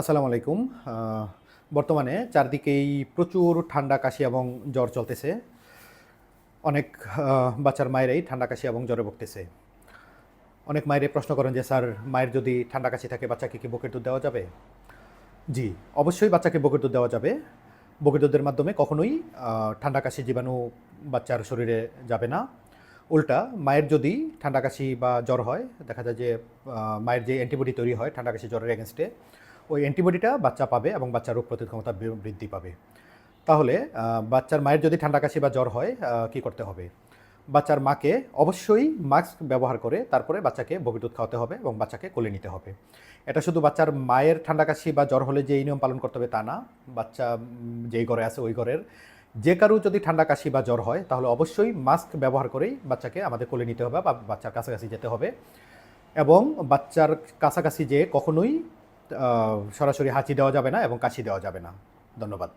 আসসালামু আলাইকুম। বর্তমানে চারদিকেই প্রচুর ঠান্ডা কাশি এবং জ্বর চলতেছে। অনেক বাচ্চার মায়েরাই ঠান্ডা কাশি এবং জ্বরে ভুগতেছে। অনেক মায়েরাই প্রশ্ন করেন যে, স্যার, মায়ের যদি ঠান্ডা কাশি থাকে, বাচ্চাকে কি বুকের দুধ দেওয়া যাবে? জি, অবশ্যই বাচ্চাকে বুকের দুধ দেওয়া যাবে। বুকের দুধের মাধ্যমে কখনোই ঠান্ডা কাশি জীবাণু বাচ্চার শরীরে যাবে না। উল্টা, মায়ের যদি ঠান্ডা কাশি বা জ্বর হয়, দেখা যায় যে মায়ের যে অ্যান্টিবডি তৈরি হয় ঠান্ডা কাশি জ্বরের এগেনস্টে ওই অ্যান্টিবডিটা বাচ্চা পাবে এবং বাচ্চার রোগ প্রতিরোধ ক্ষমতা বৃদ্ধি পাবে। তাহলে বাচ্চার মায়ের যদি ঠান্ডা কাশি বা জ্বর হয় কি করতে হবে? বাচ্চার মাকে অবশ্যই মাস্ক ব্যবহার করে তারপরে বাচ্চাকে বগি দুধ খাওয়াতে হবে এবং বাচ্চাকে কোলে নিতে হবে। এটা শুধু বাচ্চার মায়ের ঠান্ডা কাশি বা জ্বর হলে যে নিয়ম পালন করতে হবে তা না। বাচ্চা যেই ঘরে আছে ওই ঘরের যে কারও যদি ঠান্ডা কাশি বা জ্বর হয়, তাহলে অবশ্যই মাস্ক ব্যবহার করেই বাচ্চাকে আমাদের কোলে নিতে হবে বা বাচ্চার কাছাকাছি যেতে হবে। এবং বাচ্চার কাছাকাছি যে কখনোই সরাসরি হাঁচি দেওয়া যাবে না এবং কাশি দেওয়া যাবে না। ধন্যবাদ।